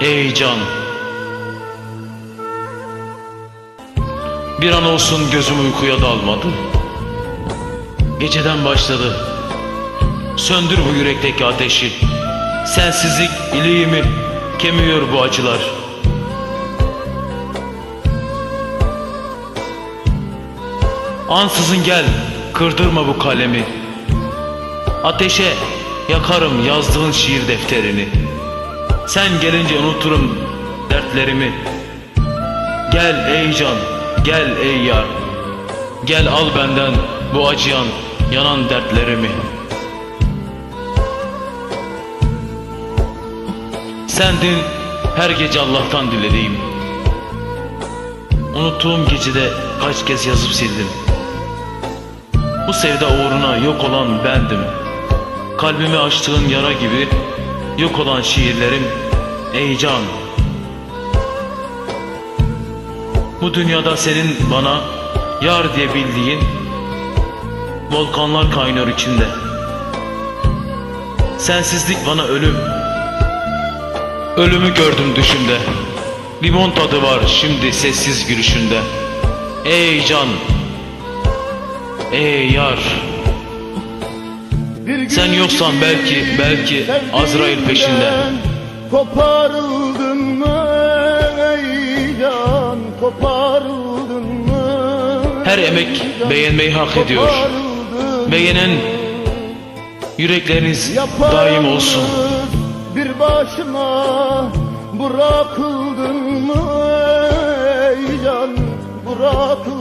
Ey can. Bir an olsun gözüm uykuya dalmadı. Geceden başladı. Söndür bu yürekteki ateşi. Sensizlik iliğimi kemiyor bu acılar. Ansızın gel kırdırma bu kalemi. Ateşe yakarım yazdığın şiir defterini Sen gelince unuturum dertlerimi. Gel ey can, gel ey yar. Gel al benden bu acıyan, yanan dertlerimi. Sendin her gece Allah'tan dilediğim Unuttuğum gecede kaç kez yazıp sildim. Bu sevda uğruna yok olan bendim. Kalbimi açtığın yara gibi Yok olan şiirlerim Ey Bu dünyada senin bana Yar diye bildiğin Volkanlar kaynıyor içinde. Sensizlik bana ölüm. Ölümü gördüm düşümde. Limon tadı var şimdi sessiz gülüşünde. Ey can Ey yar Sen yoksan belki belki Azrail peşinde. Koparıldın mı? Ey can Koparıldın mı? Her emek beğenmeyi hak ediyor. Beğenen yürekleriniz daim olsun. Bir başıma bırakıldın mı? Ey can Bırakıldın